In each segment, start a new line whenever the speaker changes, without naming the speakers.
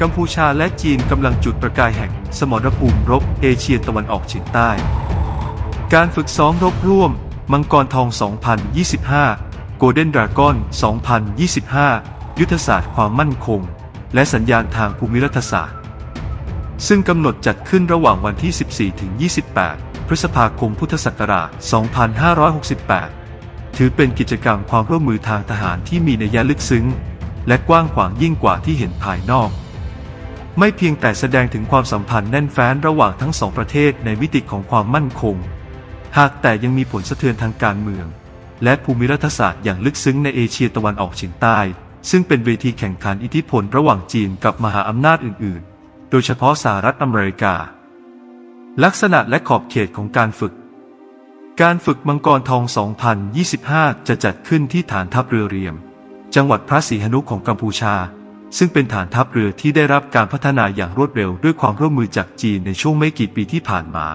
กัมพูชาและจีนกำลังจุดประกายแห่งสมรภูมิรบเอเชียตะวันออกเฉียงใต้ การฝึกซ้อมรบร่วม มังกรทอง 2025 Golden Dragon 2025 ยุทธศาสตร์ความมั่นคง และสัญญาณทางภูมิรัฐศาสตร์ ซึ่งกำหนดจัดขึ้นระหว่างวันที่ 14 ถึง 28 พฤษภาคมพุทธศักราช 2568 ถือเป็นกิจกรรมความร่วมมือทางทหารที่มีนัยลึกซึ้งและกว้างขวางยิ่งกว่าที่เห็นภายนอก ไม่เพียงแต่แสดงถึงความสัมพันธ์แน่นแฟ้นระหว่างทั้งสองประเทศในมิติของความมั่นคง หากแต่ยังมีผลสะเทือนทางการเมือง และภูมิรัฐศาสตร์อย่างลึกซึ้งในเอเชียตะวันออกเฉียงใต้ ซึ่งเป็นเวทีแข่งขันอิทธิพลระหว่างจีนกับมหาอำนาจอื่น ๆ โดยเฉพาะสหรัฐอเมริกา ลักษณะและขอบเขตของการฝึก การฝึกมังกรทอง 2025 จะจัดขึ้นที่ฐานทัพเรือเรียม จังหวัดพระศรีหนุของกัมพูชา ซึ่งเป็นฐานทัพเรือที่ได้รับการพัฒนาอย่างรวดเร็วด้วยความร่วมมือจากจีนในช่วงไม่กี่ปีที่ผ่านมา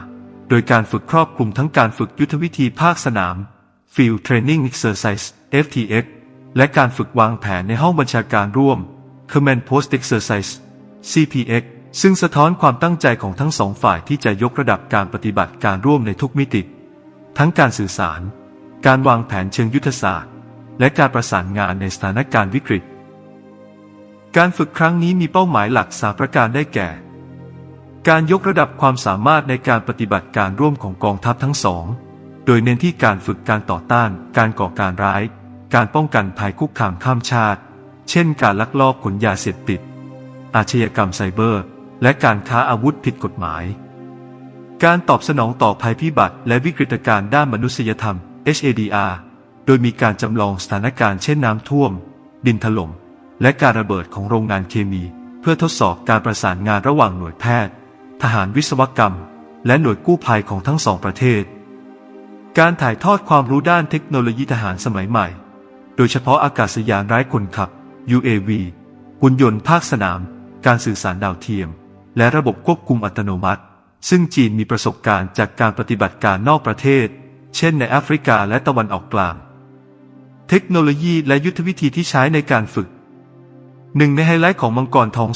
โดยการฝึกครอบคลุมทั้งการฝึกยุทธวิธีภาคสนาม Field Training Exercise FTX และการฝึกวางแผนในห้องบัญชาการร่วม Command Post Exercise CPX ซึ่งสะท้อนความตั้งใจของทั้งสองฝ่ายที่จะยกระดับการปฏิบัติการร่วมในทุกมิติ ทั้งการสื่อสาร การวางแผนเชิงยุทธศาสตร์ และการประสานงานในสถานการณ์วิกฤต การฝึกครั้งนี้มีเป้าหมายหลักสาประการได้แก่ การยกระดับความสามารถในการปฏิบัติการร่วมของกองทัพทั้งสอง โดยเน้นที่การฝึกการต่อต้าน การก่อการร้าย การป้องกันภัยคุกคามข้ามชาติ เช่น การลักลอบขนยาเสพติด อาชญากรรมไซเบอร์ และการค้าอาวุธผิดกฎหมาย การตอบสนองต่อภัยพิบัติ และวิกฤตการณ์ด้านมนุษยธรรม HADR โดยมีการจำลองสถานการณ์เช่นน้ำท่วม ดินถล่ม และการระเบิดของโรงงานเคมี เพื่อทดสอบการประสานงานระหว่างหน่วยแพทย์ ทหารวิศวกรรม และหน่วยกู้ภัยของทั้งสองประเทศ การถ่ายทอดความรู้ด้านเทคโนโลยีทหารสมัยใหม่ โดยเฉพาะอากาศยานไร้คนขับ UAV หุ่นยนต์ภาคสนาม การสื่อสารดาวเทียม และระบบควบคุมอัตโนมัติ ซึ่งจีนมีประสบการณ์จากการปฏิบัติการนอกประเทศ เช่นในแอฟริกาและตะวันออกกลาง เทคโนโลยีและยุทธวิธีที่ใช้ในการฝึก หนึ่งในไฮไลท์ของมังกรทอง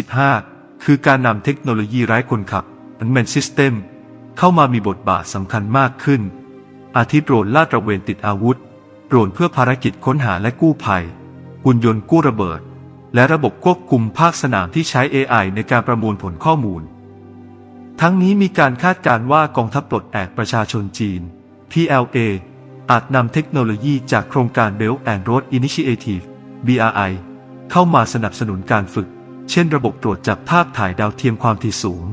2025 คือการนำเทคโนโลยีไร้คนขับ Unmanned System เข้ามามีบทบาทสำคัญมากขึ้น อาทิโดรนลาดตระเวนติดอาวุธ โดรนเพื่อภารกิจค้นหาและกู้ภัย หุ่นยนต์กู้ระเบิด และระบบควบคุมภาคสนามที่ใช้ AI ในการประมวลผลข้อมูล ทั้งนี้มีการคาดการณ์ว่ากองทัพปลดแอกประชาชนจีน PLA อาจนำเทคโนโลยีจากโครงการ Belt and Road Initiative BRI เข้ามาสนับสนุนการฝึก เช่นระบบตรวจจับภาพถ่ายดาวเทียมความถี่สูง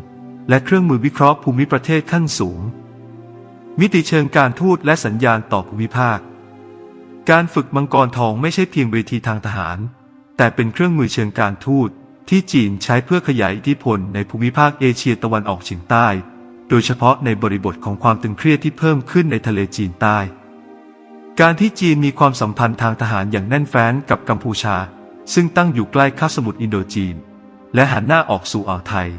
และเครื่องมือวิเคราะห์ภูมิประเทศขั้นสูง มิติเชิงการทูตและสัญญาณต่อภูมิภาค การฝึกมังกรทองไม่ใช่เพียงเวทีทางทหาร แต่เป็นเครื่องมือเชิงการทูตที่จีนใช้เพื่อขยายอิทธิพลในภูมิภาคเอเชียตะวันออกเฉียงใต้ โดยเฉพาะในบริบทของความตึงเครียดที่เพิ่มขึ้นในทะเลจีนใต้ การที่จีนมีความสัมพันธ์ทางทหารอย่างแน่นแฟ้นกับกัมพูชา ซึ่งตั้งอยู่ใกล้คาบสมุทรอินโดจีน และหันหน้าออกสู่อ่าวไทย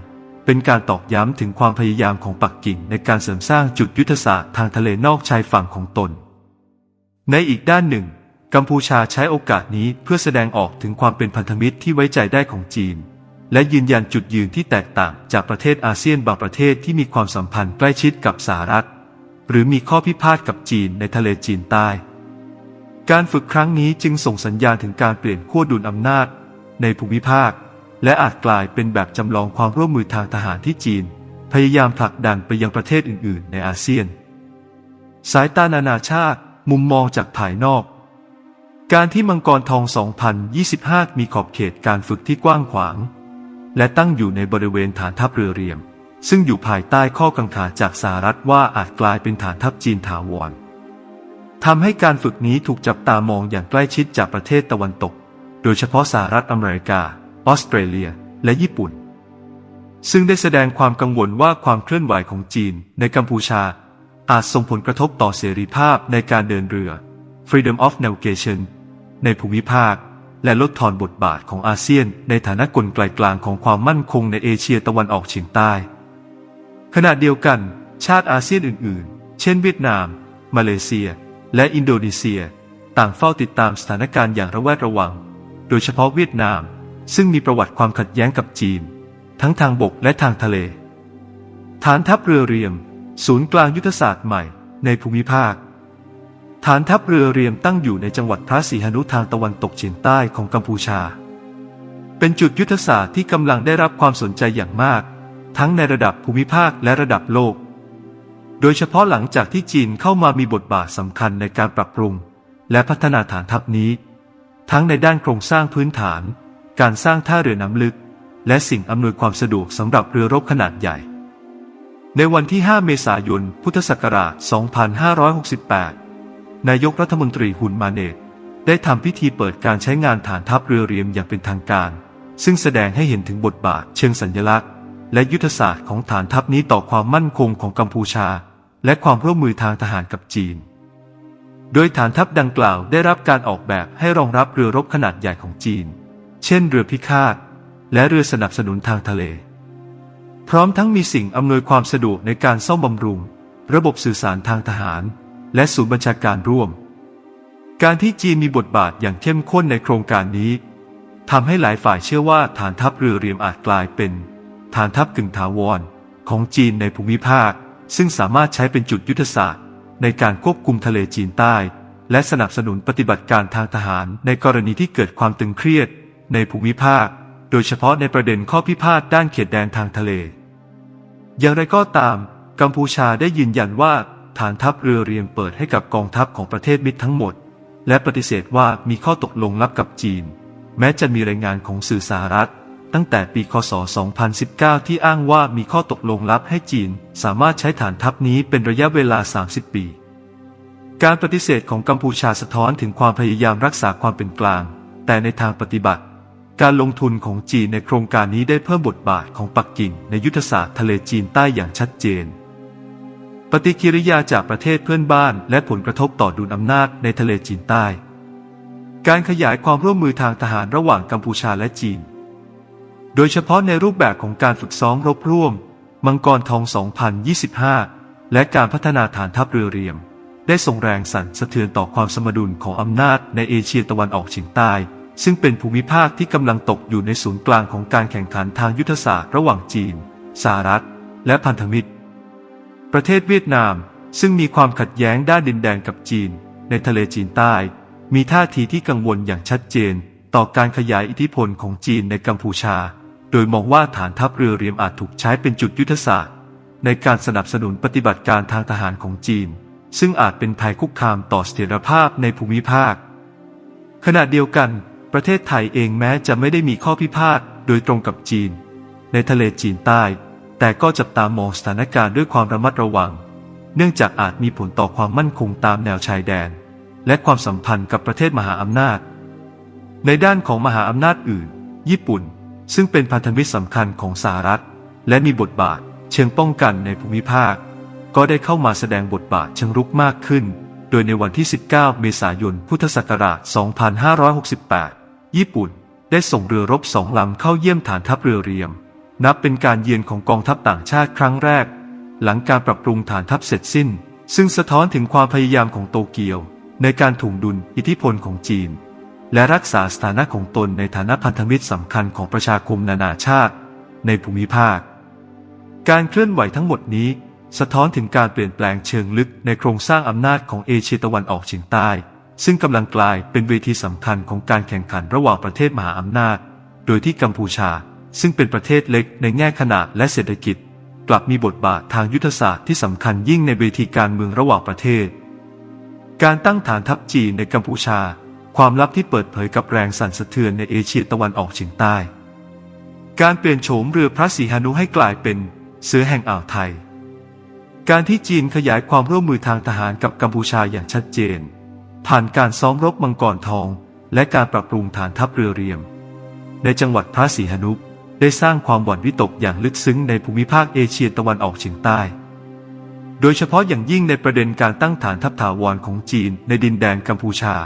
เป็นการตอกย้ำถึงความพยายามของปักกิ่งในการเสริมสร้างจุดยุทธศาสตร์ทางทะเลนอกชายฝั่งของตน ในอีกด้านหนึ่ง กัมพูชาใช้โอกาสนี้เพื่อแสดงออกถึงความเป็นพันธมิตรที่ไว้ใจได้ของจีน และยืนยันจุดยืนที่แตกต่างจากประเทศอาเซียนบางประเทศที่มีความสัมพันธ์ใกล้ชิดกับสหรัฐ หรือมีข้อพิพาทกับจีนในทะเลจีนใต้ การฝึกครั้งนี้จึงส่งสัญญาณถึงการเปลี่ยนขั้วดุลอำนาจ ในภูมิภาค และอาจกลายเป็นแบบจำลองความร่วมมือทางทหารที่จีน พยายามผลักดันไปยังประเทศอื่น ๆ ในอาเซียน สายตานานาชาติ มุมมองจากภายนอก การที่มังกรทอง 2025 มีขอบเขตการฝึกที่กว้างขวาง และตั้งอยู่ในบริเวณฐานทัพเรือเรียม ซึ่งอยู่ภายใต้ข้อกังขาจากสหรัฐว่าอาจกลายเป็นฐานทัพจีนถาวร ทำให้การฝึกนี้ถูกจับตามองอย่างใกล้ชิดจากประเทศตะวันตก โดยเฉพาะสหรัฐอเมริกา ออสเตรเลีย และญี่ปุ่น ซึ่งได้แสดงความกังวลว่าความเคลื่อนไหวของจีนในกัมพูชา อาจส่งผลกระทบต่อเสรีภาพในการเดินเรือ Freedom of Navigation ในภูมิภาค และลดทอนบทบาทของอาเซียน ในฐานะกลไกกลางของความมั่นคงในเอเชียตะวันออกเฉียงใต้ ขณะเดียวกัน ชาติอาเซียนอื่น ๆ เช่น เวียดนาม มาเลเซีย และอินโดนีเซีย ต่างเฝ้าติดตามสถานการณ์อย่างระแวดระวัง โดยเฉพาะเวียดนาม ซึ่งมีประวัติความขัดแย้งกับจีน ทั้งทางบกและทางทะเล ฐานทัพเรือเรียม ศูนย์กลางยุทธศาสตร์ใหม่ในภูมิภาค ฐานทัพเรือเรียมตั้งอยู่ในจังหวัดพระศรีหนุทางตะวันตกเฉียงใต้ของกัมพูชา เป็นจุดยุทธศาสตร์ที่กำลังได้รับความสนใจอย่างมาก ทั้งในระดับภูมิภาคและระดับโลก โดยเฉพาะหลังจากที่จีนเข้ามามีบทบาทสำคัญในการปรับปรุง และพัฒนาฐานทัพนี้ ทั้งในด้านโครงสร้างพื้นฐาน การสร้างท่าเรือน้ำลึก และสิ่งอำนวยความสะดวกสำหรับเรือรบขนาดใหญ่ ในวันที่ 5 เมษายน พุทธศักราช 2568 นายกรัฐมนตรีหุนมาเนตได้ทำพิธีเปิดการใช้งานฐานทัพเรือเรียมอย่างเป็นทางการ ซึ่งแสดงให้เห็นถึงบทบาทเชิงสัญลักษณ์ และยุทธศาสตร์ของฐานทัพนี้ต่อความมั่นคงของกัมพูชา และความร่วมมือทางทหารกับจีน โดยฐานทัพดังกล่าวได้รับการออกแบบให้รองรับเรือรบขนาดใหญ่ของจีน เช่นเรือพิฆาต และเรือสนับสนุนทางทะเล พร้อมทั้งมีสิ่งอำนวยความสะดวกในการซ่อมบำรุง ระบบสื่อสารทางทหาร และศูนย์บัญชาการร่วม การที่จีนมีบทบาทอย่างเข้มข้นในโครงการนี้ทำให้หลายฝ่ายเชื่อว่าฐานทัพเรือเรียมอาจกลายเป็น ฐานทัพกึ่งถาวรของจีนในภูมิภาค ซึ่งสามารถใช้เป็นจุดยุทธศาสตร์ ในการควบคุมทะเลจีนใต้ และสนับสนุนปฏิบัติการทางทหารในกรณีที่เกิดความตึงเครียด ในภูมิภาค โดยเฉพาะในประเด็นข้อพิพาทด้านเขตแดนทางทะเล อย่างไรก็ตาม กัมพูชาได้ยืนยันว่าฐานทัพเรือเรียมเปิดให้กับกองทัพของประเทศมิตรทั้งหมด และปฏิเสธว่ามีข้อตกลงลับกับจีน แม้จะมีรายงานของสื่อสหรัฐ ตั้งแต่ปีคศ 2019 ที่อ้างว่ามีข้อตกลงลับให้จีน สามารถใช้ฐานทัพนี้เป็นระยะเวลา 30 ปี การปฏิเสธของกัมพูชาสะท้อนถึงความพยายามรักษาความเป็นกลาง แต่ในทางปฏิบัติ การลงทุนของจีนในโครงการนี้ได้เพิ่มบทบาทของปักกิ่งในยุทธศาสตร์ทะเลจีนใต้อย่างชัดเจน ปฏิกิริยาจากประเทศเพื่อนบ้าน และผลกระทบต่อดุลอำนาจในทะเลจีนใต้ การขยายความร่วมมือทางทหารระหว่างกัมพูชาและจีน โดยเฉพาะในรูปแบบของการฝึกซ้อมรบร่วม มังกรทอง 2025 และการพัฒนาฐานทัพเรือเรียม ได้ส่งแรงสั่นสะเทือนต่อความสมดุลของอำนาจในเอเชียตะวันออกเฉียงใต้ ซึ่งเป็นภูมิภาคที่กำลังตกอยู่ในศูนย์กลางของการแข่งขันทางยุทธศาสตร์ระหว่างจีนสหรัฐ และพันธมิตร ประเทศเวียดนาม ซึ่งมีความขัดแย้งด้านดินแดนกับจีน ในทะเลจีนใต้ มีท่าทีที่กังวลอย่างชัดเจน ต่อการขยายอิทธิพลของจีนในกัมพูชา โดยมองว่าฐานทัพเรือเรียมอาจถูกใช้เป็นจุดยุทธศาสตร์ ในการสนับสนุนปฏิบัติการทางทหารของจีน ซึ่งอาจเป็นภัยคุกคามต่อเสถียรภาพในภูมิภาค ขณะเดียวกัน ประเทศไทยเองแม้จะไม่ได้มีข้อพิพาทโดยตรงกับจีน ในทะเลจีนใต้ แต่ก็จับตามองสถานการณ์ด้วยความระมัดระวัง เนื่องจากอาจมีผลต่อความมั่นคงตามแนวชายแดน และความสัมพันธ์กับประเทศมหาอำนาจ ในด้านของมหาอำนาจอื่น ญี่ปุ่น ซึ่งเป็นพันธมิตรสำคัญของสหรัฐ และมีบทบาทเชิงป้องกันในภูมิภาค ก็ได้เข้ามาแสดงบทบาทเชิงรุกมากขึ้น โดยในวันที่ 19 เมษายน พุทธศักราช 2568 ญี่ปุ่นได้ส่งเรือรบสองลำเข้าเยี่ยมฐานทัพเรือเรียม นับเป็นการเยือนของกองทัพต่างชาติครั้งแรก หลังการปรับปรุงฐานทัพเสร็จสิ้น ซึ่งสะท้อนถึงความพยายามของโตเกียว ในการถ่วงดุลอิทธิพลของจีน และรักษาสถานะของตนในฐานะพันธมิตรสำคัญของประชาคมนานาชาติ ในภูมิภาค การเคลื่อนไหวทั้งหมดนี้ สะท้อนถึงการเปลี่ยนแปลงเชิงลึกในโครงสร้างอำนาจของเอเชียตะวันออกเฉียงใต้ ซึ่งกำลังกลายเป็นเวทีสำคัญของการแข่งขันระหว่างประเทศมหาอำนาจ โดยที่กัมพูชา ซึ่งเป็นประเทศเล็กในแง่ขนาดและเศรษฐกิจ กลับมีบทบาททางยุทธศาสตร์ที่สำคัญยิ่งในเวทีการเมืองระหว่างประเทศ การตั้งฐานทัพจีนในกัมพูชา ความลับที่เปิดเผยกับแรงสั่นสะเทือนในเอเชียตะวันออกเฉียงใต้ การเปลี่ยนโฉมเรือพระศรีหานุให้กลายเป็นเสือแห่งอ่าวไทย การที่จีนขยายความร่วมมือทางทหารกับกัมพูชาอย่างชัดเจน ผ่านการซ้อมรบมังกรทอง และการปรับปรุงฐานทัพเรือเรียม ในจังหวัดพระศรีหานุได้สร้างความหวั่นวิตกอย่างลึกซึ้งในภูมิภาคเอเชียตะวันออกเฉียงใต้ โดยเฉพาะอย่างยิ่งในประเด็นการตั้งฐานทัพถาวรของจีนในดินแดนกัมพูชา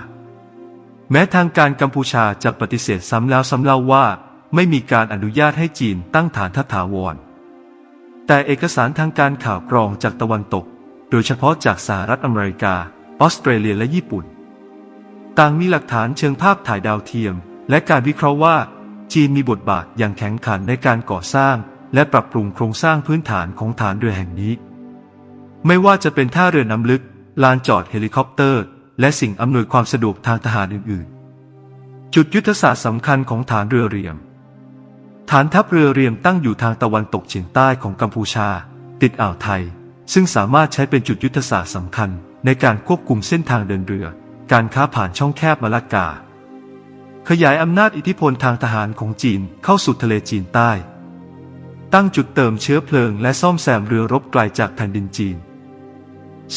แม้ทางการกัมพูชาจะปฏิเสธซ้ำแล้วซ้ำเล่าว่า ไม่มีการอนุญาตให้จีนตั้งฐานทัพถาวร แต่เอกสารทางการข่าวกรองจากตะวันตก โดยเฉพาะจากสหรัฐอเมริกา ออสเตรเลียและญี่ปุ่น ต่างมีหลักฐานเชิงภาพถ่ายดาวเทียม และการวิเคราะห์ว่า จีนมีบทบาทอย่างแข็งขันในการก่อสร้าง และปรับปรุงโครงสร้างพื้นฐานของฐานเรือแห่งนี้ ไม่ว่าจะเป็นท่าเรือน้ำลึกลานจอดเฮลิคอปเตอร์ และสิ่งอำนวยความสะดวกทางทหารอื่นๆ จุดยุทธศาสตร์สำคัญของฐานเรือเรียม ฐานทัพเรือเรียมตั้งอยู่ทางตะวันตกเฉียงใต้ของกัมพูชา ติดอ่าวไทย ซึ่งสามารถใช้เป็นจุดยุทธศาสตร์สำคัญ ในการควบคุมเส้นทางเดินเรือ การค้าผ่านช่องแคบมาลากา ขยายอำนาจอิทธิพลทางทหารของจีนเข้าสู่ทะเลจีนใต้ ตั้งจุดเติมเชื้อเพลิงและซ่อมแซมเรือรบไกลจากแผ่นดินจีน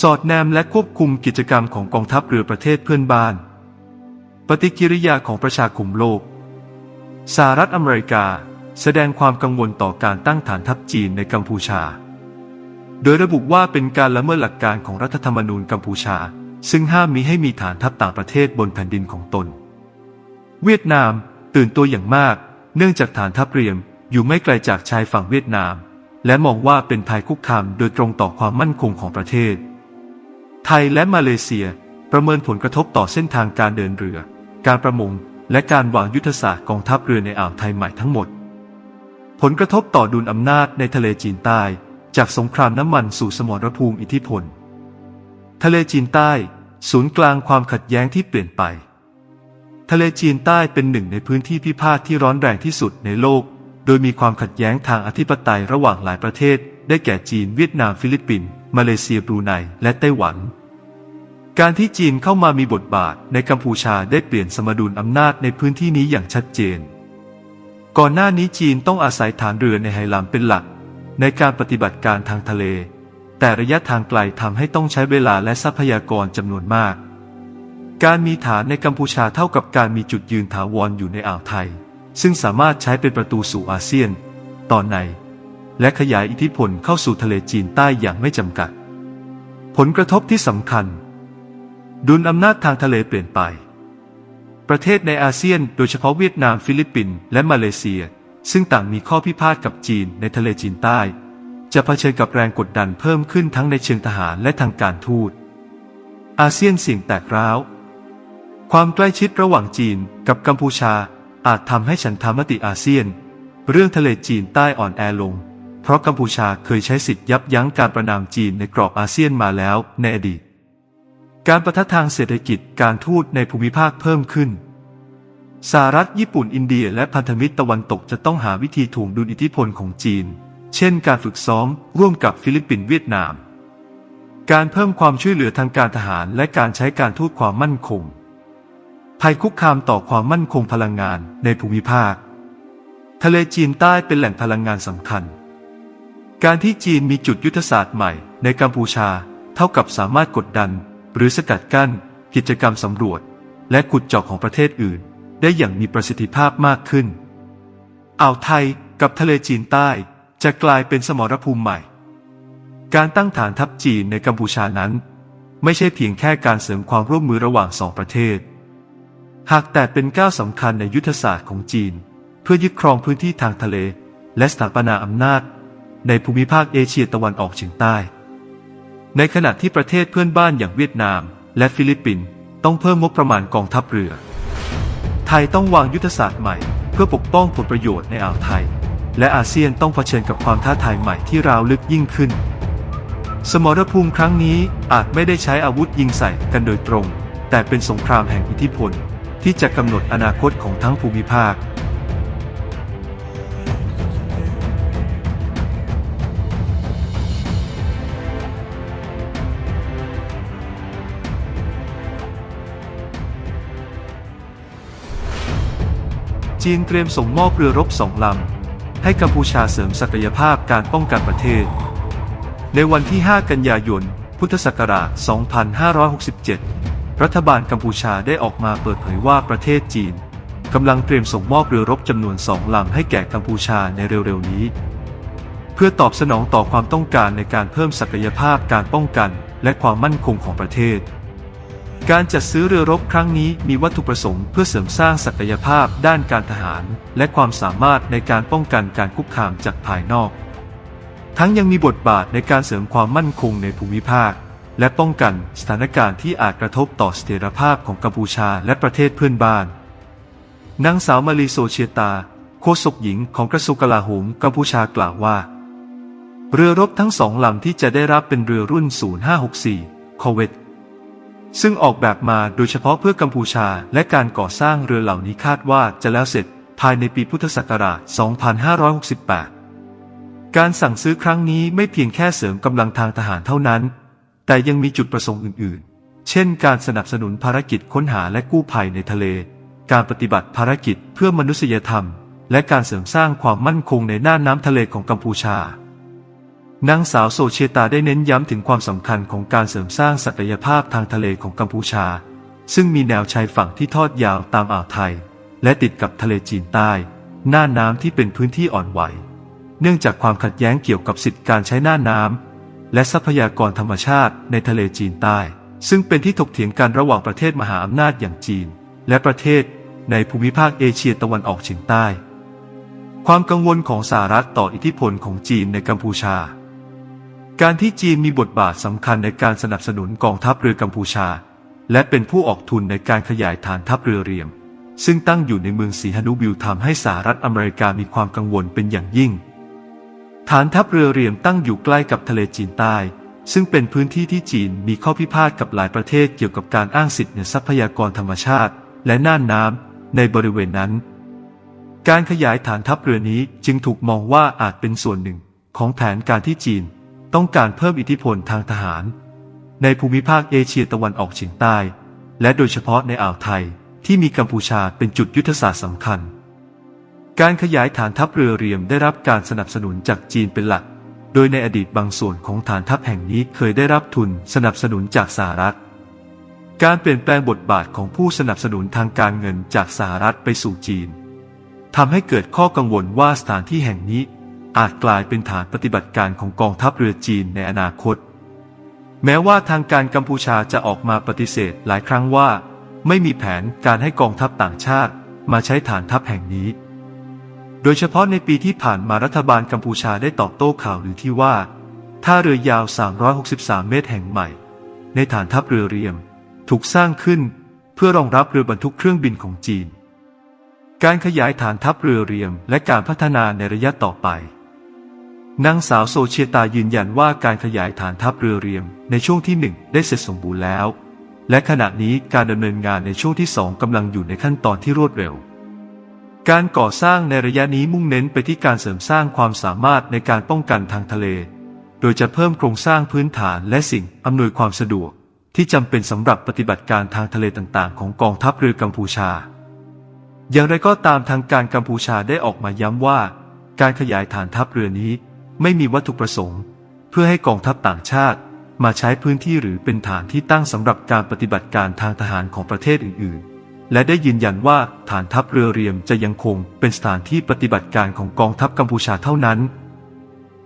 สอดแนมและควบคุมกิจกรรมของกองทัพเรือประเทศเพื่อนบ้าน ปฏิกิริยาของประชาคมโลกสหรัฐอเมริกาแสดงความกังวลต่อการตั้งฐานทัพจีนในกัมพูชา โดยระบุว่าเป็นการละเมิดหลักการของรัฐธรรมนูญกัมพูชา ซึ่งห้ามมิให้มีฐานทัพต่างประเทศบนแผ่นดินของตน เวียดนามตื่นตัวอย่างมาก เนื่องจากฐานทัพเรียมอยู่ไม่ไกลจากชายฝั่งเวียดนาม และมองว่าเป็นภัยคุกคามโดยตรงต่อความมั่นคงของประเทศ ไทยและมาเลเซีย ประเมินผลกระทบต่อเส้นทางการเดินเรือ การประมง และการวางยุทธศาสตร์กองทัพเรือในอ่าวไทยใหม่ทั้งหมด ผลกระทบต่อดุลอำนาจในทะเลจีนใต้ จากสงครามน้ำมันสู่สมรภูมิอิทธิพล ทะเลจีนใต้ ศูนย์กลางความขัดแย้งที่เปลี่ยนไป ทะเลจีนใต้เป็นหนึ่งในพื้นที่พิพาทที่ร้อนแรงที่สุดในโลก โดยมีความขัดแย้งทางอธิปไตยระหว่างหลายประเทศ ได้แก่จีนเวียดนามฟิลิปปินส์มาเลเซียบรูไนและไต้หวัน การที่จีนเข้ามามีบทบาทในกัมพูชาได้เปลี่ยนสมดุลอำนาจในพื้นที่นี้อย่างชัดเจน ก่อนหน้านี้จีนต้องอาศัยฐานเรือในไหหลำเป็นหลัก ในการปฏิบัติการทางทะเล แต่ระยะทางไกลทำให้ต้องใช้เวลาและทรัพยากรจำนวนมาก การมีฐานในกัมพูชาเท่ากับการมีจุดยืนถาวรอยู่ในอ่าวไทย ซึ่งสามารถใช้เป็นประตูสู่อาเซียน ตอนใน และขยายอิทธิพลเข้าสู่ทะเลจีนใต้อย่างไม่จำกัด ผลกระทบที่สำคัญ ดุลอำนาจทางทะเลเปลี่ยนไป ประเทศในอาเซียนโดยเฉพาะเวียดนามฟิลิปปินส์และมาเลเซีย ซึ่งต่างมีข้อพิพาทกับจีนในทะเลจีนใต้ จะเผชิญกับแรงกดดันเพิ่มขึ้นทั้งในเชิงทหารและทางการทูต อาเซียนเสี่ยงแตกร้าว ความใกล้ชิดระหว่างจีนกับกัมพูชาอาจทำให้ฉันทามติอาเซียน เรื่องทะเลจีนใต้อ่อนแอลง เพราะกัมพูชาเคยใช้สิทธิ์ยับยั้งการประนามจีนในกรอบอาเซียนมาแล้วในอดีต การประทะทางเศรษฐกิจการทูตในภูมิภาคเพิ่มขึ้นสหรัฐญี่ปุ่นอินเดียและพันธมิตรตะวันตกจะต้องหาวิธีถ่วงดุลอิทธิพลของจีน เช่นการฝึกซ้อมร่วมกับฟิลิปปินส์เวียดนาม การเพิ่มความช่วยเหลือทางการทหารและการใช้การทูตความมั่นคง ภัยคุกคามต่อความมั่นคงพลังงานในภูมิภาค ทะเลจีนใต้เป็นแหล่งพลังงานสำคัญ การที่จีนมีจุดยุทธศาสตร์ใหม่ในกัมพูชา เท่ากับสามารถกดดัน หรือสกัดกั้น กิจกรรมสำรวจ และขุดเจาะของประเทศอื่น ได้อย่างมีประสิทธิภาพมากขึ้น อ่าวไทยกับทะเลจีนใต้จะกลายเป็นสมรภูมิใหม่ การตั้งฐานทัพจีนในกัมพูชานั้น ไม่ใช่เพียงแค่การเสริมความร่วมมือระหว่างสองประเทศ หากแต่เป็นก้าวสำคัญในยุทธศาสตร์ของจีน เพื่อยึดครองพื้นที่ทางทะเล และสถาปนาอำนาจ ในภูมิภาคเอเชียตะวันออกเฉียงใต้ ในขณะที่ประเทศเพื่อนบ้านอย่างเวียดนาม และฟิลิปปินส์ต้องเพิ่มงบประมาณกองทัพเรือ ไทยต้องวางยุทธศาสตร์ใหม่ เพื่อปกป้องผลประโยชน์ในอ่าวไทย และอาเซียนต้องเผชิญกับความท้าทายใหม่ที่ราวลึกยิ่งขึ้น สมรภูมิครั้งนี้อาจไม่ได้ใช้อาวุธยิงใส่กันโดยตรง แต่เป็นสงครามแห่งอิทธิพล ที่จะกำหนดอนาคตของทั้งภูมิภาค จีนเตรียมส่งมอบเรือรบสองลำ ให้กัมพูชาเสริมศักยภาพการป้องกันประเทศ ในวันที่ 5 กันยายน พุทธศักราช 2567 รัฐบาลกัมพูชาได้ออกมาเปิดเผยว่าประเทศจีนกำลังเตรียมส่งมอบเรือรบจำนวนสองลำให้แก่กัมพูชาในเร็วๆนี้ เพื่อตอบสนองต่อความต้องการในการเพิ่มศักยภาพการป้องกันและความมั่นคงของประเทศ การจัดซื้อเรือรบครั้งนี้มีวัตถุประสงค์เพื่อเสริมสร้างศักยภาพด้านการทหาร และความสามารถในการป้องกันการคุกคามจากภายนอก ทั้งยังมีบทบาทในการเสริมความมั่นคงในภูมิภาค และป้องกันสถานการณ์ที่อาจกระทบต่อเสถียรภาพของกัมพูชาและประเทศเพื่อนบ้านนางสาวมารีโซเชียตา โฆษกหญิงของกระทรวงกลาโหมกัมพูชากล่าวว่า เรือรบทั้งสองลำที่จะได้รับเป็นเรือรุ่น 0564คอเวต ซึ่งออกแบบมาโดยเฉพาะเพื่อกัมพูชา และการก่อสร้างเรือเหล่านี้คาดว่าจะแล้วเสร็จภายในปีพุทธศักราช 2568 การสั่งซื้อครั้งนี้ไม่เพียงแค่เสริมกำลังทางทหารเท่านั้น แต่ยังมีจุดประสงค์อื่น ๆ เช่น การสนับสนุนภารกิจค้นหาและกู้ภัยในทะเล การปฏิบัติภารกิจเพื่อมนุษยธรรม และการเสริมสร้างความมั่นคงในน่านน้ำทะเลของกัมพูชา นางสาวโซเชตาได้เน้นย้ำถึงความสำคัญของการเสริมสร้างศักยภาพทางทะเลของกัมพูชา ซึ่งมีแนวชายฝั่งที่ทอดยาวตามอ่าวไทย และติดกับทะเลจีนใต้ หน่าน้ำที่เป็นพื้นที่อ่อนไหว เนื่องจากความขัดแย้งเกี่ยวกับสิทธิการใช้หน่าน้ำและทรัพยากรธรรมชาติในทะเลจีนใต้ ซึ่งเป็นที่ถกเถียงกันระหว่างประเทศมหาอำนาจอย่างจีน และประเทศในภูมิภาคเอเชียตะวันออกเฉียงใต้ ความกังวลของสหรัฐต่ออิทธิพลของจีนในกัมพูชา การที่จีนมีบทบาทสำคัญในการสนับสนุนกองทัพเรือกัมพูชา และเป็นผู้ออกทุนในการขยายฐานทัพเรือเรียม ซึ่งตั้งอยู่ในเมืองสีฮานุบิลทำให้สหรัฐอเมริกามีความกังวลเป็นอย่างยิ่ง ฐานทัพเรือเรียมตั้งอยู่ใกล้กับทะเลจีนใต้ ซึ่งเป็นพื้นที่ที่จีนมีข้อพิพาทกับหลายประเทศเกี่ยวกับการอ้างสิทธิ์ในทรัพยากรธรรมชาติ และน่านน้ำในบริเวณนั้น การขยายฐานทัพเรือนี้จึงถูกมองว่าอาจเป็นส่วนหนึ่งของแผนการที่จีน ต้องการเพิ่มอิทธิพลทางทหาร ในภูมิภาคเอเชียตะวันออกเฉียงใต้ และโดยเฉพาะในอ่าวไทยที่มีกัมพูชาเป็นจุดยุทธศาสตร์สำคัญ การขยายฐานทัพเรือเรียมได้รับการสนับสนุนจากจีนเป็นหลัก โดยในอดีตบางส่วนของฐานทัพแห่งนี้เคยได้รับทุนสนับสนุนจากสหรัฐ การเปลี่ยนแปลงบทบาทของผู้สนับสนุนทางการเงินจากสหรัฐไปสู่จีนทำให้เกิดข้อกังวลว่าสถานที่แห่งนี้ อาจกลายเป็นฐานปฏิบัติการของกองทัพเรือจีนในอนาคต แม้ว่าทางการกัมพูชาจะออกมาปฏิเสธหลายครั้งว่า ไม่มีแผนการให้กองทัพต่างชาติมาใช้ฐานทัพแห่งนี้ โดยเฉพาะในปีที่ผ่านมารัฐบาลกัมพูชาได้ตอบโต้ข่าวหรือที่ว่าท่าเรือยาว 363 เมตรแห่งใหม่ ในฐานทัพเรือเรียม ถูกสร้างขึ้นเพื่อรองรับเรือบรรทุกเครื่องบินของจีน การขยายฐานทัพเรือเรียมและการพัฒนาในระยะต่อไป นางสาวโซเชียตายืนยันว่าการขยายฐานทัพเรือเรียมในช่วงที่หนึ่งได้เสร็จสมบูรณ์แล้ว และขณะนี้การดำเนินงานในช่วงที่สองกำลังอยู่ในขั้นตอนที่รวดเร็ว การก่อสร้างในระยะนี้มุ่งเน้นไปที่การเสริมสร้างความสามารถในการป้องกันทางทะเล โดยจะเพิ่มโครงสร้างพื้นฐานและสิ่งอำนวยความสะดวก ที่จำเป็นสำหรับปฏิบัติการทางทะเลต่างๆ ของกองทัพเรือกัมพูชา อย่างไรก็ตามทางการกัมพูชาได้ออกมาย้ำว่า การขยายฐานทัพเรือนี้ ไม่มีวัตถุประสงค์ เพื่อให้กองทัพต่างชาติ มาใช้พื้นที่หรือเป็นฐานที่ตั้งสำหรับการปฏิบัติการทางทหารของประเทศอื่น ๆ และได้ยืนยันว่าฐานทัพเรือเรียมจะยังคงเป็นสถานที่ปฏิบัติการของกองทัพกัมพูชาเท่านั้น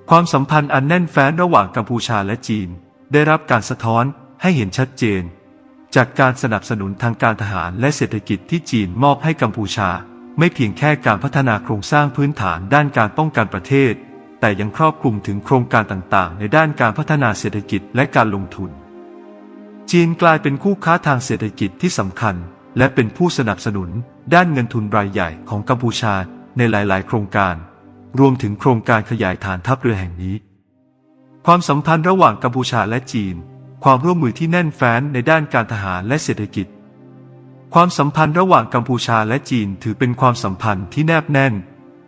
ความสัมพันธ์อันแน่นแฟ้นระหว่างกัมพูชาและจีน ได้รับการสะท้อนให้เห็นชัดเจน จากการสนับสนุนทางการทหารและเศรษฐกิจที่จีนมอบให้กัมพูชา ไม่เพียงแค่การพัฒนาโครงสร้างพื้นฐานด้านการป้องกันประเทศ แต่ยังครอบคลุมถึงโครงการต่างๆ ในด้านการพัฒนาเศรษฐกิจและการลงทุน จีนกลายเป็นคู่ค้าทางเศรษฐกิจที่สำคัญ และเป็นผู้สนับสนุน ด้านเงินทุนรายใหญ่ของกัมพูชาในหลาย ๆ โครงการ รวมถึงโครงการขยายฐานทัพเรือแห่งนี้ ความสัมพันธ์ระหว่างกัมพูชาและจีน ความร่วมมือที่แน่นแฟ้นในด้านการทหารและเศรษฐกิจ ความสัมพันธ์ระหว่างกัมพูชาและจีนถือเป็นความสัมพันธ์ที่แนบแน่น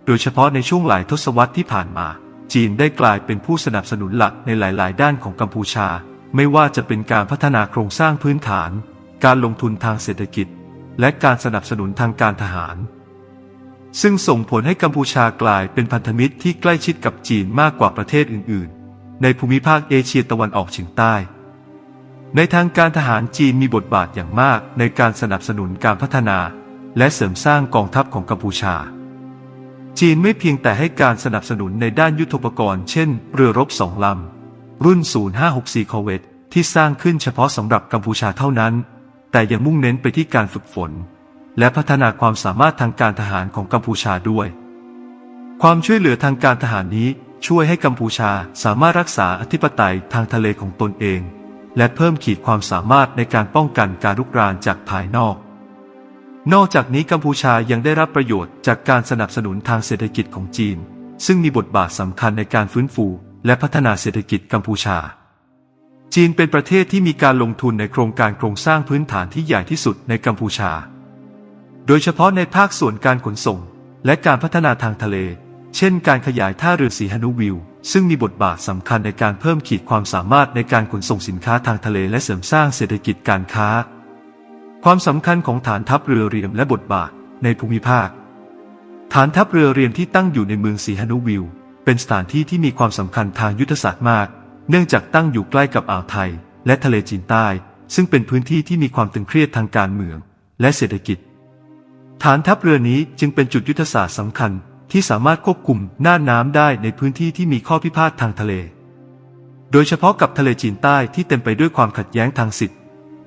โดยเฉพาะในช่วงหลายทศวรรษที่ผ่านมา จีนได้กลายเป็นผู้สนับสนุนหลักในหลาย ๆ ด้านของกัมพูชา ไม่ว่าจะเป็นการพัฒนาโครงสร้างพื้นฐาน การลงทุนทางเศรษฐกิจ และการสนับสนุนทางการทหาร ซึ่งส่งผลให้กัมพูชากลายเป็นพันธมิตรที่ใกล้ชิดกับจีนมากกว่าประเทศอื่น ๆ ในภูมิภาคเอเชียตะวันออกเฉียงใต้ในทางการทหารจีนมีบทบาทอย่างมากในการสนับสนุนการพัฒนา และเสริมสร้างกองทัพของกัมพูชา จีนไม่เพียงแต่ให้การสนับสนุนในด้านยุทโธปกรณ์เช่น เรือรบสองลำ รุ่น 0564คอเวตที่สร้างขึ้นเฉพาะสำหรับกัมพูชาเท่านั้น แต่ยังมุ่งเน้นไปที่การฝึกฝน และพัฒนาความสามารถทางการทหารของกัมพูชาด้วย ความช่วยเหลือทางการทหารนี้ช่วยให้กัมพูชาสามารถรักษาอธิปไตยทางทะเลของตนเอง และเพิ่มขีดความสามารถในการป้องกันการลุกรานจากภายนอก นอกจากนี้กัมพูชายังได้รับประโยชน์จากการสนับสนุนทางเศรษฐกิจของจีน ซึ่งมีบทบาทสำคัญในการฟื้นฟู และพัฒนาเศรษฐกิจกัมพูชา จีนเป็นประเทศที่มีการลงทุนในโครงการโครงสร้างพื้นฐานที่ใหญ่ที่สุดในกัมพูชา โดยเฉพาะในภาคส่วนการขนส่ง และการพัฒนาทางทะเล เช่น การขยายท่าเรือสีหนุวิว ซึ่งมีบทบาทสำคัญในการเพิ่มขีดความสามารถในการขนส่งสินค้าทางทะเลและเสริมสร้างเศรษฐกิจการค้า ความสำคัญของฐานทัพเรือเรียมและบทบาทในภูมิภาค ฐานทัพเรือเรียมที่ตั้งอยู่ในเมืองสีหนุวิวเป็นสถานที่ที่มีความสำคัญทางยุทธศาสตร์มาก เนื่องจากตั้งอยู่ใกล้กับอ่าวไทย และทะเลจีนใต้ ซึ่งเป็นพื้นที่ที่มีความตึงเครียดทางการเมือง และเศรษฐกิจ ฐานทัพเรือนี้จึงเป็นจุดยุทธศาสตร์สำคัญที่สามารถควบคุมหน้าน้ำได้ในพื้นที่ที่มีข้อพิพาททางทะเล โดยเฉพาะกับทะเลจีนใต้ที่เต็มไปด้วยความขัดแย้งทางสิทธิ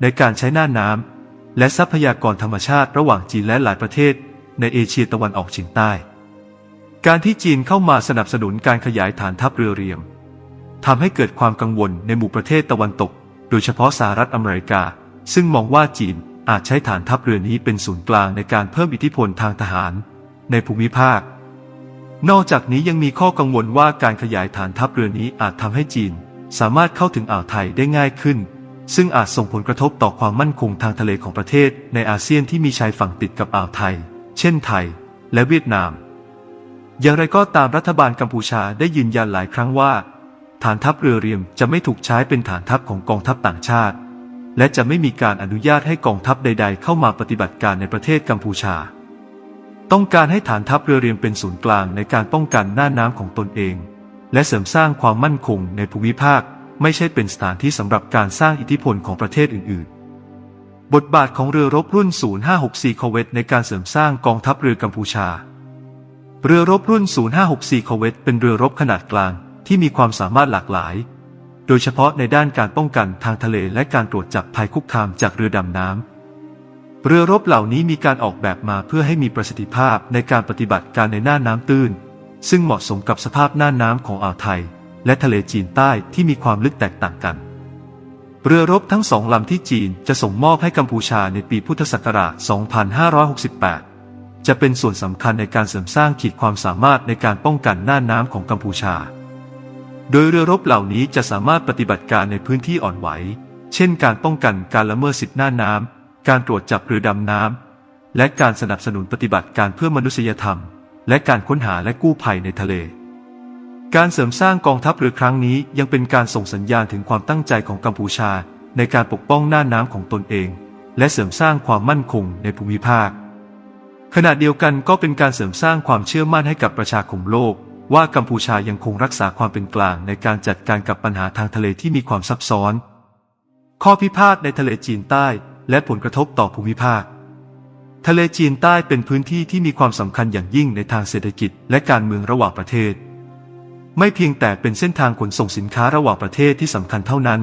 ในการใช้หน้าน้ำ และทรัพยากรธรรมชาติระหว่างจีนและหลายประเทศ ในเอเชียตะวันออกเฉียงใต้ การที่จีนเข้ามาสนับสนุนการขยายฐานทัพเรือเรียมทำให้เกิดความกังวลในหมู่ประเทศตะวันตก โดยเฉพาะสหรัฐอเมริกา ซึ่งมองว่าจีนอาจใช้ฐานทัพเรือนี้เป็นศูนย์กลางในการเพิ่มอิทธิพลทางทหาร ในภูมิภาค นอกจากนี้ยังมีข้อกังวลว่าการขยายฐานทัพเรือนี้อาจทำให้จีน สามารถเข้าถึงอ่าวไทยได้ง่ายขึ้น ซึ่งอาจส่งผลกระทบต่อความมั่นคงทางทะเลของประเทศในอาเซียนที่มีชายฝั่งติดกับอ่าวไทย เช่นไทย และเวียดนาม อย่างไรก็ตามรัฐบาลกัมพูชาได้ยืนยันหลายครั้งว่า ฐานทัพเรือเรียมจะไม่ถูกใช้เป็นฐานทัพของกองทัพต่างชาติ และจะไม่มีการอนุญาตให้กองทัพใด ๆ เข้ามาปฏิบัติการในประเทศกัมพูชา ต้องการให้ฐานทัพเรือเรียมเป็นศูนย์กลางในการป้องกันหน้าน้ำของตนเอง และเสริมสร้างความมั่นคงในภูมิภาค ไม่ใช่เป็นสถานที่สำหรับการสร้างอิทธิพลของประเทศอื่น ๆ บทบาทของเรือรบรุ่น 0564 คอเวตในการเสริมสร้างกองทัพเรือกัมพูชา เรือรบรุ่น 0564 คอเวตเป็นเรือรบขนาดกลางที่มีความสามารถหลากหลาย โดยเฉพาะในด้านการป้องกันทางทะเลและการตรวจจับภัยคุกคามจากเรือดำน้ำเรือรบเหล่านี้มีการออกแบบมาเพื่อให้มีประสิทธิภาพในการปฏิบัติการในหน้าน้ำตื้น ซึ่งเหมาะสมกับสภาพหน้าน้ำของอ่าวไทย และทะเลจีนใต้ที่มีความลึกแตกต่างกัน เรือรบทั้งสองลำที่จีนจะส่งมอบให้กัมพูชาในปีพุทธศักราช 2568 จะเป็นส่วนสำคัญในการเสริมสร้างขีดความสามารถในการป้องกันหน้าน้ำของกัมพูชา โดยเรือรบเหล่านี้จะสามารถปฏิบัติการในพื้นที่อ่อนไหว เช่น การป้องกันการละเมิดสิทธิหน้าน้ำ การตรวจจับเรือดำน้ำ และการสนับสนุนปฏิบัติการเพื่อมนุษยธรรม และการค้นหาและกู้ภัยในทะเล การเสริมสร้างกองทัพเรือครั้งนี้ยังเป็นการส่งสัญญาณถึงความตั้งใจของกัมพูชา ในการปกป้องหน้าน้ำของตนเอง และเสริมสร้างความมั่นคงในภูมิภาค ขณะเดียวกันก็เป็นการเสริมสร้างความเชื่อมั่นให้กับประชาคมโลก ว่ากัมพูชายังคงรักษาความเป็นกลางในการจัดการกับปัญหาทางทะเลที่มีความซับซ้อน ข้อพิพาทในทะเลจีนใต้ และผลกระทบต่อภูมิภาค ทะเลจีนใต้เป็นพื้นที่ที่มีความสำคัญอย่างยิ่งในทางเศรษฐกิจ และการเมืองระหว่างประเทศ ไม่เพียงแต่เป็นเส้นทางขนส่งสินค้าระหว่างประเทศที่สำคัญเท่านั้น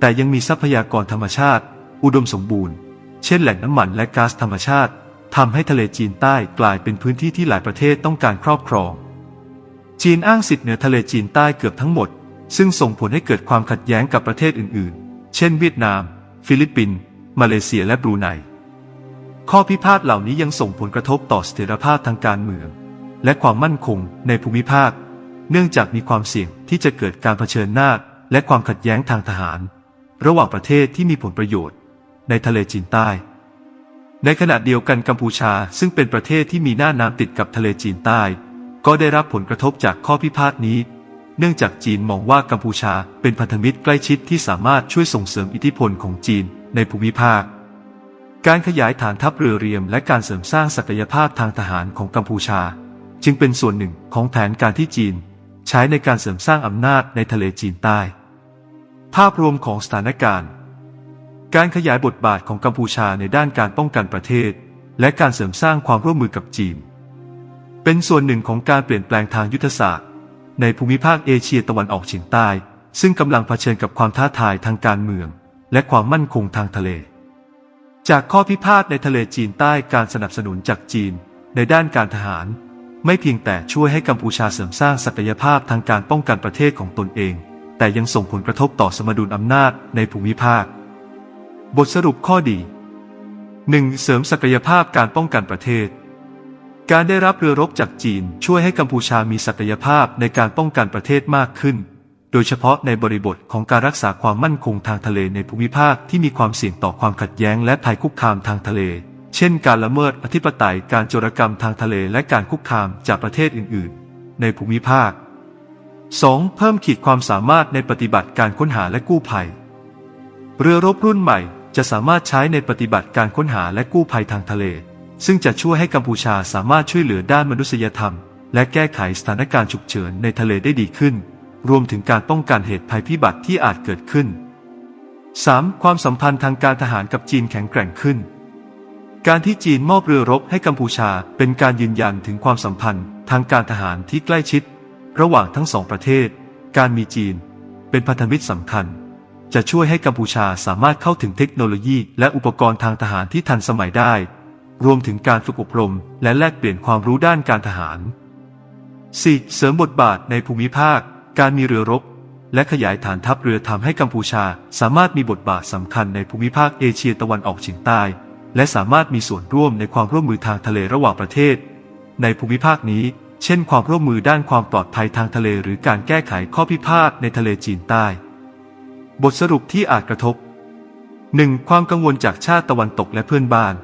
แต่ยังมีทรัพยากรธรรมชาติ อุดมสมบูรณ์ เช่นแหล่งน้ำมันและก๊าซธรรมชาติทำให้ทะเลจีนใต้กลายเป็นพื้นที่ที่หลายประเทศต้องการครอบครอง จีนอ้างสิทธิเหนือทะเลจีนใต้เกือบทั้งหมด ซึ่งส่งผลให้เกิดความขัดแย้งกับประเทศอื่นๆ เช่น เวียดนาม ฟิลิปปินส์มาเลเซียและบรูไน ข้อพิพาทเหล่านี้ยังส่งผลกระทบต่อเสถียรภาพทางการเมือง และความมั่นคงในภูมิภาค เนื่องจากมีความเสี่ยงที่จะเกิดการเผชิญหน้าและความขัดแย้งทางทหาร ระหว่างประเทศที่มีผลประโยชน์ ในทะเลจีนใต้ ในขณะเดียวกันกัมพูชาซึ่งเป็นประเทศที่มีหน้าน้ำติดกับทะเลจีนใต้ ก็ได้รับผลกระทบจากข้อพิพาทนี้ เนื่องจากจีนมองว่ากัมพูชาเป็นพันธมิตรใกล้ชิดที่สามารถช่วยส่งเสริมอิทธิพลของจีนในภูมิภาค การขยายฐานทัพเรือเรียม และการเสริมสร้างศักยภาพทางทหารของกัมพูชา จึงเป็นส่วนหนึ่งของแผนการที่จีน ใช้ในการเสริมสร้างอำนาจในทะเลจีนใต้ ภาพรวมของสถานการณ์ การขยายบทบาทของกัมพูชาในด้านการป้องกันประเทศ และการเสริมสร้างความร่วมมือกับจีน เป็นส่วนหนึ่งของการเปลี่ยนแปลงทางยุทธศาสตร์ ในภูมิภาคเอเชียตะวันออกเฉียงใต้ ซึ่งกำลังเผชิญกับความท้าทายทางการเมือง และความมั่นคงทางทะเล จากข้อพิพาทในทะเลจีนใต้การสนับสนุนจากจีน ในด้านการทหาร ไม่เพียงแต่ช่วยให้กัมพูชาเสริมสร้างศักยภาพทางการป้องกันประเทศของตนเอง แต่ยังส่งผลกระทบต่อสมดุลอำนาจในภูมิภาค บทสรุปข้อดี 1. เสริมศักยภาพการป้องกันประเทศ การได้รับเรือรบจากจีนช่วยให้กัมพูชามีศักยภาพในการป้องกันประเทศมากขึ้น โดยเฉพาะในบริบทของการรักษาความมั่นคงทางทะเลในภูมิภาคที่มีความเสี่ยงต่อความขัดแย้งและภัยคุกคามทางทะเล เช่นการละเมิดอธิปไตยการโจรกรรมทางทะเลและการคุกคามจากประเทศอื่น ๆ ในภูมิภาค 2. เพิ่มขีดความสามารถในปฏิบัติการค้นหาและกู้ภัย เรือรบรุ่นใหม่จะสามารถใช้ในปฏิบัติการค้นหาและกู้ภัยทางทะเล ซึ่งจะช่วยให้กัมพูชาสามารถช่วยเหลือด้านมนุษยธรรม และแก้ไขสถานการณ์ฉุกเฉินในทะเลได้ดีขึ้น รวมถึงการป้องกันเหตุภัยพิบัติที่อาจเกิดขึ้น 3. ความสัมพันธ์ทางการทหารกับจีนแข็งแกร่งขึ้น การที่จีนมอบเรือรบให้กัมพูชาเป็นการยืนยันถึงความสัมพันธ์ทางการทหารที่ใกล้ชิด ระหว่างทั้งสองประเทศ การมีจีน เป็นพันธมิตรสำคัญ จะช่วยให้กัมพูชาสามารถเข้าถึงเทคโนโลยี และอุปกรณ์ทางทหารที่ทันสมัยได้ รวมถึงการฝึกอบรม และแลกเปลี่ยนความรู้ด้านการทหาร 4. เสริมบทบาทในภูมิภาค การมีเรือรบ และขยายฐานทัพเรือทำให้กัมพูชา สามารถมีบทบาทสำคัญในภูมิภาคเอเชียตะวันออกเฉียงใต้ และสามารถมีส่วนร่วมในความร่วมมือทางทะเลระหว่างประเทศ ในภูมิภาคนี้ เช่น ความร่วมมือด้านความปลอดภัยทางทะเล หรือการแก้ไขข้อพิพาทในทะเลจีนใต้ บทสรุปที่อาจกระทบ 1. ความกังวลจากชาติตะวันตกและเพื่อนบ้าน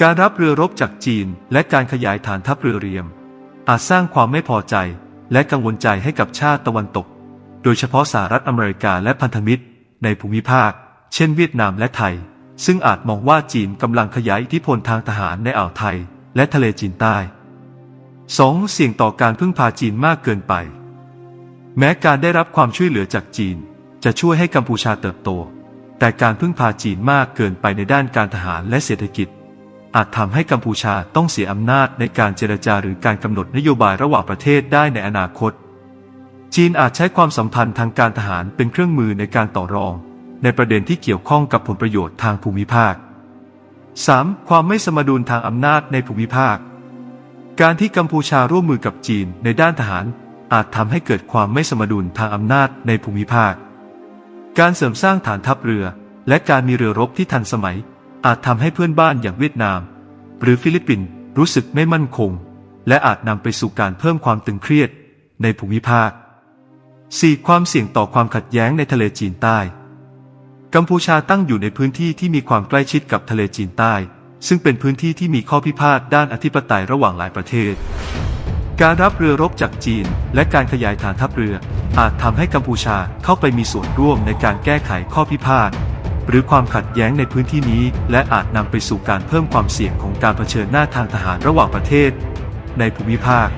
การรับเรือรบจากจีน และการขยายฐานทัพเรือเรียม อาจสร้างความไม่พอใจ และกังวลใจให้กับชาติตะวันตก โดยเฉพาะสหรัฐอเมริกาและพันธมิตร ในภูมิภาค เช่น เวียดนามและไทย ซึ่งอาจมองว่าจีนกำลังขยายอิทธิพลทางทหารในอ่าวไทย และทะเลจีนใต้ 2. เสี่ยงต่อการพึ่งพาจีนมากเกินไป แม้การได้รับความช่วยเหลือจากจีน จะช่วยให้กัมพูชาเติบโต แต่การพึ่งพาจีนมากเกินไปในด้านการทหารและเศรษฐกิจ อาจทำให้กัมพูชาต้องเสียอำนาจในการเจรจาหรือการกำหนดนโยบายระหว่างประเทศได้ในอนาคต จีนอาจใช้ความสัมพันธ์ทางการทหารเป็นเครื่องมือในการต่อรอง ในประเด็นที่เกี่ยวข้องกับผลประโยชน์ทางภูมิภาค 3. ความไม่สมดุลทางอำนาจในภูมิภาค การที่กัมพูชาร่วมมือกับจีนในด้านทหาร อาจทำให้เกิดความไม่สมดุลทางอำนาจในภูมิภาค การเสริมสร้างฐานทัพเรือ และการมีเรือรบที่ทันสมัย อาจทำให้เพื่อนบ้านอย่างเวียดนาม หรือฟิลิปปินส์รู้สึกไม่มั่นคง และอาจนำไปสู่การเพิ่มความตึงเครียดในภูมิภาค 4. ความเสี่ยงต่อความขัดแย้งในทะเลจีนใต้ กัมพูชาตั้งอยู่ในพื้นที่ที่มีความใกล้ชิดกับทะเลจีนใต้ ซึ่งเป็นพื้นที่ที่มีข้อพิพาทด้านอธิปไตยระหว่างหลายประเทศ การรับเรือรบจากจีน และการขยายฐานทัพเรือ อาจทำให้กัมพูชาเข้าไปมีส่วนร่วมในการแก้ไขข้อพิพาทหรือความขัดแย้งในพื้นที่นี้ และอาจนำไปสู่การเพิ่มความเสี่ยงของการเผชิญหน้าทางทหารระหว่างประเทศ ในภูมิภาค